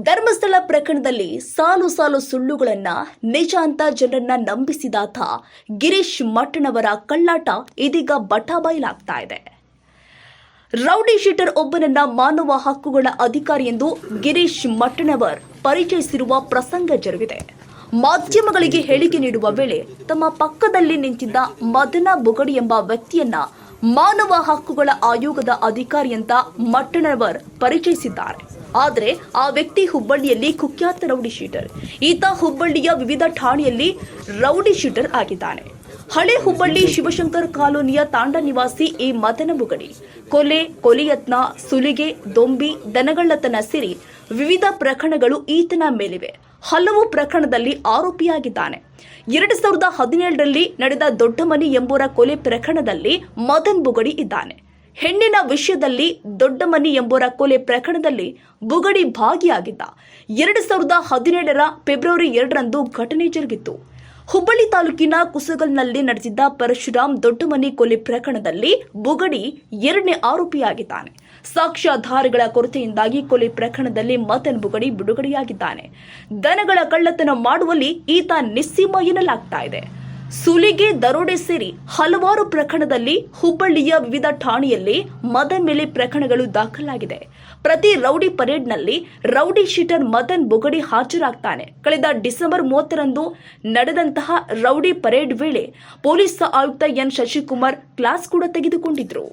ಧರ್ಮಸ್ಥಳ ಪ್ರಕರಣದಲ್ಲಿ ಸಾಲು ಸಾಲು ಸುಳ್ಳುಗಳನ್ನ ನಿಜ ಅಂತ ಜನರನ್ನ ನಂಬಿಸಿದಾತ ಗಿರೀಶ್ ಮಟ್ಟಣವರ ಕಳ್ಳಾಟ ಇದೀಗ ಬಟಾಬೈಲಾಗ್ತಾ ಇದೆ. ರೌಡಿ ಶೀಟರ್ ಒಬ್ಬನನ್ನ ಮಾನವ ಹಕ್ಕುಗಳ ಅಧಿಕಾರಿ ಎಂದು ಗಿರೀಶ್ ಮಟ್ಟನವರ್ ಪರಿಚಯಿಸಿರುವ ಪ್ರಸಂಗ ಜರುಗಿದೆ. ಮಾಧ್ಯಮಗಳಿಗೆ ಹೇಳಿಕೆ ನೀಡುವ ವೇಳೆ ತಮ್ಮ ಪಕ್ಕದಲ್ಲಿ ನಿಂತಿದ್ದ ಮದನ ಬುಗಡಿ ಎಂಬ ವ್ಯಕ್ತಿಯನ್ನ ಮಾನವ ಹಕ್ಕುಗಳ ಆಯೋಗದ ಅಧಿಕಾರಿ ಅಂತ ಮಟ್ಟನವರ್ ಪರಿಚಯಿಸಿದ್ದಾರೆ. ಆದರೆ ಆ ವ್ಯಕ್ತಿ ಹುಬ್ಬಳ್ಳಿಯಲ್ಲಿ ಕುಖ್ಯಾತ ರೌಡಿ ಶೀಟರ್. ಈತ ಹುಬ್ಬಳ್ಳಿಯ ವಿವಿಧ ಠಾಣೆಯಲ್ಲಿ ರೌಡಿ ಶೀಟರ್ ಆಗಿದ್ದಾನೆ. ಹಳೆ ಹುಬ್ಬಳ್ಳಿ ಶಿವಶಂಕರ್ ಕಾಲೋನಿಯ ತಾಂಡ ನಿವಾಸಿ ಈ ಮದನ ಬುಗಡಿ ಕೊಲೆ, ಕೊಲೆಯತ್ನ, ಸುಲಿಗೆ, ದೊಂಬಿ, ದನಗಳ್ಳತನ ಸಿರಿ ವಿವಿಧ ಪ್ರಕರಣಗಳು ಈತನ ಮೇಲಿವೆ. ಹಲವು ಪ್ರಕರಣದಲ್ಲಿ ಆರೋಪಿಯಾಗಿದ್ದಾನೆ. ಎರಡು ಸಾವಿರದ ಹದಿನೇಳರಲ್ಲಿ ನಡೆದ ದೊಡ್ಡಮನಿ ಎಂಬುವರ ಕೊಲೆ ಪ್ರಕರಣದಲ್ಲಿ ಮದನ್ ಬುಗಡಿ ಇದ್ದಾನೆ. ಹೆಣ್ಣಿನ ವಿಷಯದಲ್ಲಿ ದೊಡ್ಡಮನಿ ಎಂಬುವರ ಕೊಲೆ ಪ್ರಕರಣದಲ್ಲಿ ಬುಗಡಿ ಭಾಗಿಯಾಗಿದ್ದ ಎರಡು ಸಾವಿರದ ಹದಿನೇಳರ ಫೆಬ್ರವರಿ ಎರಡರಂದು ಘಟನೆ ಜರುಗಿತ್ತು. ಹುಬ್ಬಳ್ಳಿ ತಾಲೂಕಿನ ಕುಸಗಲ್ನಲ್ಲಿ ನಡೆದಿದ್ದ ಪರಶುರಾಮ್ ದೊಡ್ಡಮನಿ ಕೊಲೆ ಪ್ರಕರಣದಲ್ಲಿ ಬುಗಡಿ ಎರಡನೇ ಆರೋಪಿಯಾಗಿದ್ದಾನೆ. ಸಾಕ್ಷ್ಯಾಧಾರಗಳ ಕೊರತೆಯಿಂದಾಗಿ ಕೊಲೆ ಪ್ರಕರಣದಲ್ಲಿ ಮತನ್ ಬುಗಡಿ ಬಿಡುಗಡೆಯಾಗಿದ್ದಾನೆ. ದನಗಳ ಕಳ್ಳತನ ಮಾಡುವಲ್ಲಿ ಈತ ನಿಸ್ಸೀಮ ಎನ್ನಲಾಗ್ತಾ ಇದೆ. ಸುಲಿಗೆ ದರೋಡೆ ಸೇರಿ ಹಲವಾರು ಪ್ರಕರಣದಲ್ಲಿ ಹುಬ್ಬಳ್ಳಿಯ ವಿವಿಧ ಠಾಣೆಯಲ್ಲಿ ಮದನ್ ಮೇಲೆ ಪ್ರಕರಣಗಳು ದಾಖಲಾಗಿದೆ. ಪ್ರತಿ ರೌಡಿ ಪರೇಡ್ನಲ್ಲಿ ರೌಡಿ ಶೀಟರ್ ಮದನ್ ಬೊಗಡಿ ಹಾಜರಾಗ್ತಾನೆ. ಕಳೆದ ಡಿಸೆಂಬರ್ ಮೂವತ್ತರಂದು ನಡೆದಂತಹ ರೌಡಿ ಪರೇಡ್ ವೇಳೆ ಪೊಲೀಸ್ ಆಯುಕ್ತ ಎನ್. ಶಶಿಕುಮಾರ್ ಕ್ಲಾಸ್ ಕೂಡ ತೆಗೆದುಕೊಂಡಿದ್ರು.